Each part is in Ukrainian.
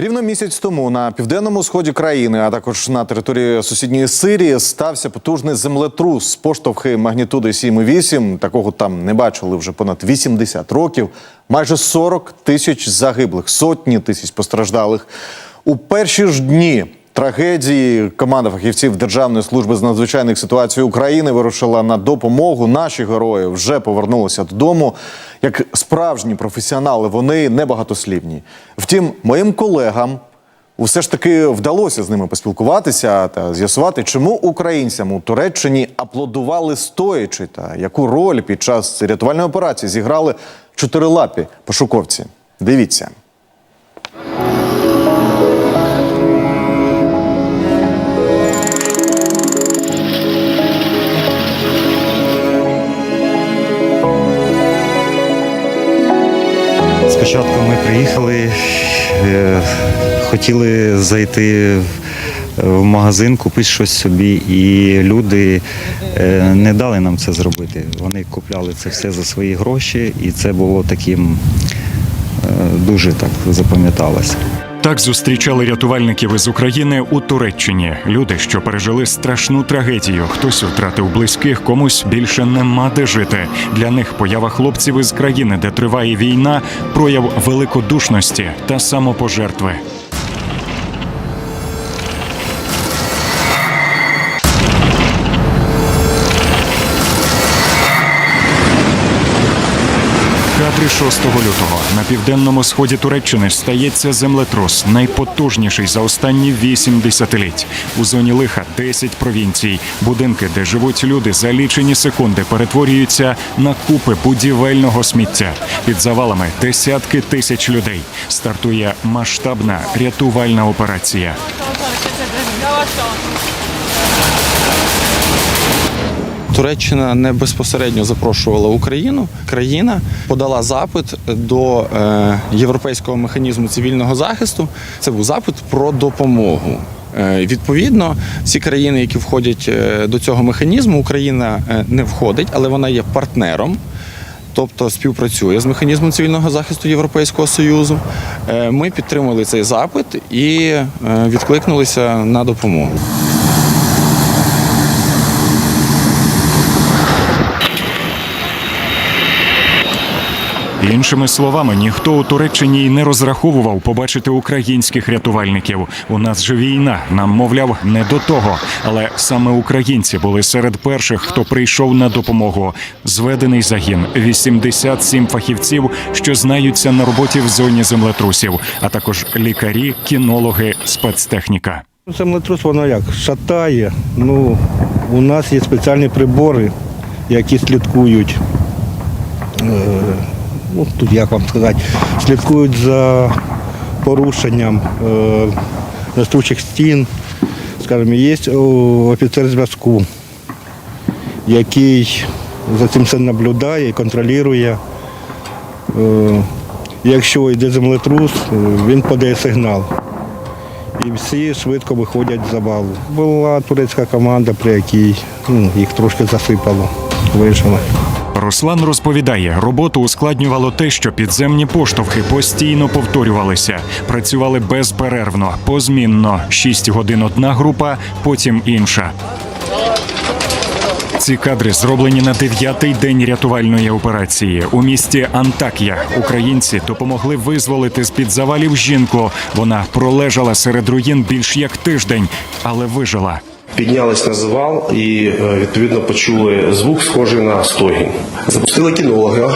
Рівно місяць тому на південному сході країни, а також на території сусідньої Сирії, стався потужний землетрус. Поштовхи магнітуди 7,8. Такого там не бачили вже понад 80 років. Майже 40 тисяч загиблих, сотні тисяч постраждалих. У перші ж дні трагедії команда фахівців Державної служби з надзвичайних ситуацій України вирушила на допомогу. Наші герої вже повернулися додому. Як справжні професіонали, вони небагатослівні. Втім, моїм колегам все ж таки вдалося з ними поспілкуватися та з'ясувати, чому українцям у Туреччині аплодували стоячи та яку роль під час рятувальної операції зіграли чотирилапі пошуковці. Дивіться. Спочатку ми приїхали, е, хотіли зайти в магазин, купити щось собі, і люди е, не дали нам це зробити. Вони купляли це все за свої гроші, і це було таким е, дуже так запам'яталося. Так зустрічали рятувальників із України у Туреччині. Люди, що пережили страшну трагедію. Хтось втратив близьких, комусь більше нема де жити. Для них поява хлопців із країни, де триває війна, прояв великодушності та самопожертви. Кадри 6 лютого на південному сході Туреччини стається землетрус, найпотужніший за останні 8 десятиліть. У зоні лиха 10 провінцій. Будинки, де живуть люди, за лічені секунди перетворюються на купи будівельного сміття. Під завалами десятки тисяч людей. Стартує масштабна рятувальна операція. Туреччина не безпосередньо запрошувала Україну. Країна подала запит до е, європейського механізму цивільного захисту. Це був запит про допомогу. Е, Відповідно, ці країни, які входять е, до цього механізму, Україна не входить, але вона є партнером. Тобто співпрацює з механізмом цивільного захисту Європейського союзу. Ми підтримали цей запит і відкликнулися на допомогу. Іншими словами, ніхто у Туреччині й не розраховував побачити українських рятувальників. У нас же війна, нам мовляв, не до того. Але саме українці були серед перших, хто прийшов на допомогу. Зведений загін 87 фахівців, що знаються на роботі в зоні землетрусів, а також лікарі, кінологи, спецтехніка. Землетрус воно як шатає. Ну, у нас є спеціальні прибори, які слідкують. Ну, тут як вам сказати, слідкують за порушенням е, несучих стін. Скажімо, є офіцер зв'язку, який за цим все наблюдає і контролює. Е, якщо йде землетрус, він подає сигнал і всі швидко виходять з завалу. Була турецька команда, при якій ну, їх трошки засипало, вийшли. Руслан розповідає, роботу ускладнювало те, що підземні поштовхи постійно повторювалися, працювали безперервно, позмінно. Шість годин одна група, потім інша. Ці кадри зроблені на дев'ятий день рятувальної операції. У місті Антакія українці допомогли визволити з під завалів жінку. Вона пролежала серед руїн більш як тиждень, але вижила. Піднялись на завал і е, відповідно почули звук, схожий на стогін. Запустили кінолога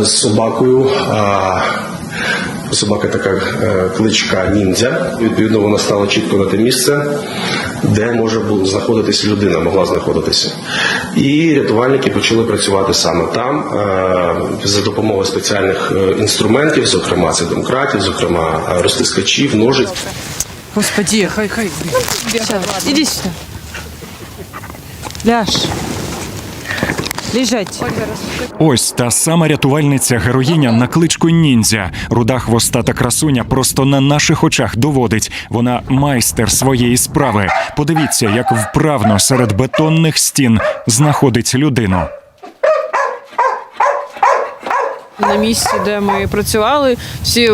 е, з собакою. Собака така е, кличка ніндзя. Відповідно, вона стала чітко на те місце, де може знаходитися людина, могла знаходитися. І рятувальники почали працювати саме там е, за допомогою спеціальних е, інструментів, зокрема це домкратів, зокрема е, розтискачів, ножиць. Господи, хай, хай. Иди сюда. Ляж. Лежать. Ось та сама рятувальниця героїня на кличку ніндзя. Руда хвоста та красуня просто на наших очах доводить. Вона майстер своєї справи. Подивіться, як вправно серед бетонних стін знаходить людину. На місці, де ми працювали, всі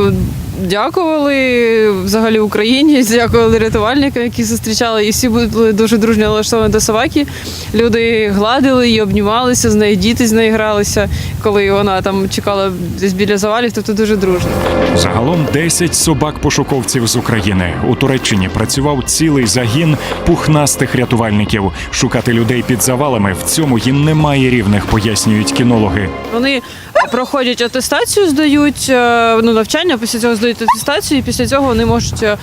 дякували взагалі Україні, дякували рятувальникам, які зустрічали, і всі були дуже дружньо налаштовані до собаки. Люди гладили її, обнімалися з нею, діти з нею гралися, коли вона там чекала десь біля завалів, тобто дуже дружно. Загалом 10 собак-пошуковців з України. У Туреччині працював цілий загін пухнастих рятувальників. Шукати людей під завалами в цьому їм немає рівних, пояснюють кінологи. Вони проходять атестацію, здають е, ну, навчання, після цього здають атестацію, і після цього вони можуть е,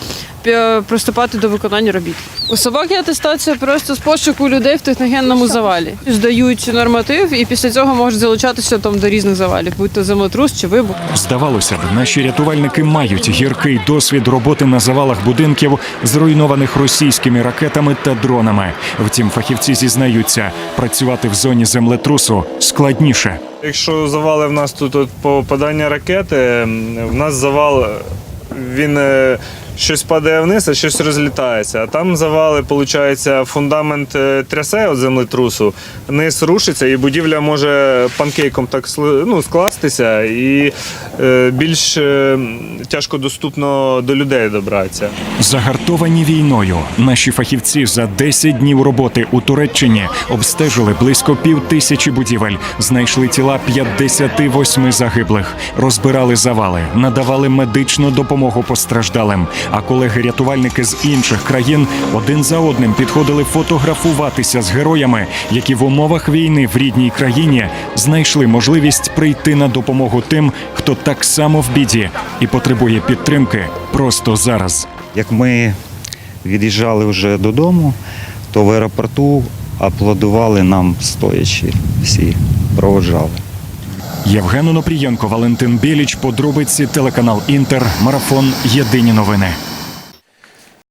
приступати до виконання робіт. У собаки атестація просто з пошуку людей в техногенному завалі. Здають норматив, і після цього можуть залучатися там до різних завалів, будь то землетрус чи вибух. Здавалося б, наші рятувальники мають гіркий досвід роботи на завалах будинків, зруйнованих російськими ракетами та дронами. Втім, фахівці зізнаються, працювати в зоні землетрусу складніше. Якщо завали в нас тут от попадання ракети, в нас завал він е, щось падає вниз, а щось розлітається. А там завали, виходить, фундамент е, трясе від землетрусу, низ рушиться, і будівля може панкейком так ну, скластися, і е, більш е, тяжко доступно до людей добратися. Загартовані війною, наші фахівці за 10 днів роботи у Туреччині обстежили близько пів тисячі будівель, знайшли тіла 58 загиблих, розбирали завали, надавали медичну допомогу постраждалим. А колеги-рятувальники з інших країн один за одним підходили фотографуватися з героями, які в умовах війни в рідній країні знайшли можливість прийти на допомогу тим, хто так само в біді і потребує підтримки просто зараз. Як ми від'їжджали вже додому, то в аеропорту аплодували нам стоячи. Всі проводжали. Євген Онопрієнко, Валентин Біліч, подробиці телеканал Інтер, марафон Єдині новини.